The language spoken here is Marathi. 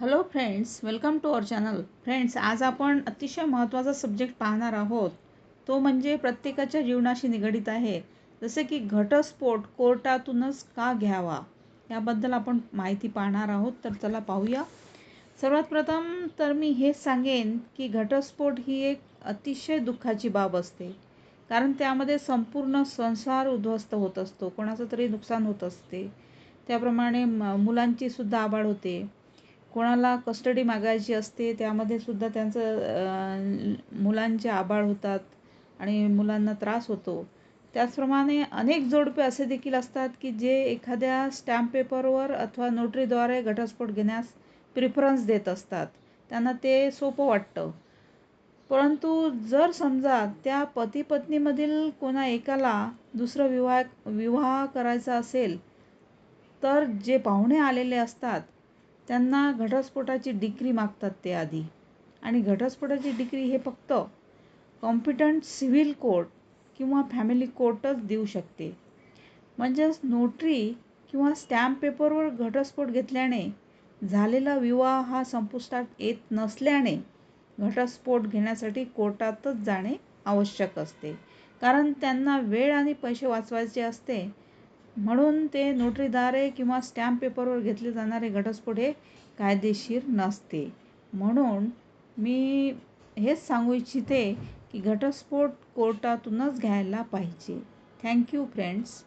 Hello friends welcome to our channel friends आज आपण अतिशय महत्त्वाचा सब्जेक्ट पाहणार आहोत. तो म्हणजे प्रत्येकाच्या जीवनाशी निगडीत आहे. जसे की घटस्फोट कोर्टातूनच का घ्यावा? याबद्दल आपण माहिती पाहणार आहोत. तर चला पाहूया. सर्वात प्रथम तर मी हेच सांगेन की घटस्फोट ही एक अतिशय दुःखाची बाब असते. कारण त्यामध्ये संपूर्ण संसार उद्ध्वस्त होत असतो. कोणाचं तरी नुकसान होत असते. त्याप्रमाणे म मुलांची सुद्धा आबाळ होते. कोणाला कस्टडी मागायची असते त्यामध्ये सुद्धा त्यांचं मुलांचे आबाळ होतात आणि मुलांना त्रास होतो. त्याचप्रमाणे अनेक जोडपे असे देखील असतात की जे एखाद्या स्टॅम्प पेपरवर अथवा नोटरीद्वारे घटस्फोट घेण्यास प्रिफरन्स देत असतात. त्यांना ते सोपं वाटतं. परंतु जर समजा त्या पती पत्नीमधील कोणा एकाला दुसरं विवाह विवाह करायचा असेल तर जे पाहुणे आलेले असतात त्यांना घटस्फोटाची डिग्री मागतात ते आधी. आणि घटस्फोटाची डिग्री हे फक्त कॉम्पिटंट सिव्हिल कोर्ट किंवा फॅमिली कोर्टच देऊ शकते. म्हणजेच नोटरी किंवा स्टॅम्प पेपरवर घटस्फोट घेतल्याने झालेला विवाह हा संपुष्टात येत नसल्याने घटस्फोट घेण्यासाठी कोर्टातच जाणे आवश्यक असते. कारण त्यांना वेळ आणि पैसे वाचवायचे असते म्हणून ते नोटरीद्वारे किंवा स्टॅम्प पेपरवर घेतले जाणारे घटस्फोट हे कायदेशीर नसते. म्हणून मी हेच सांगू इच्छिते की घटस्फोट कोर्टातूनच घ्यायला पाहिजे. Thank you friends.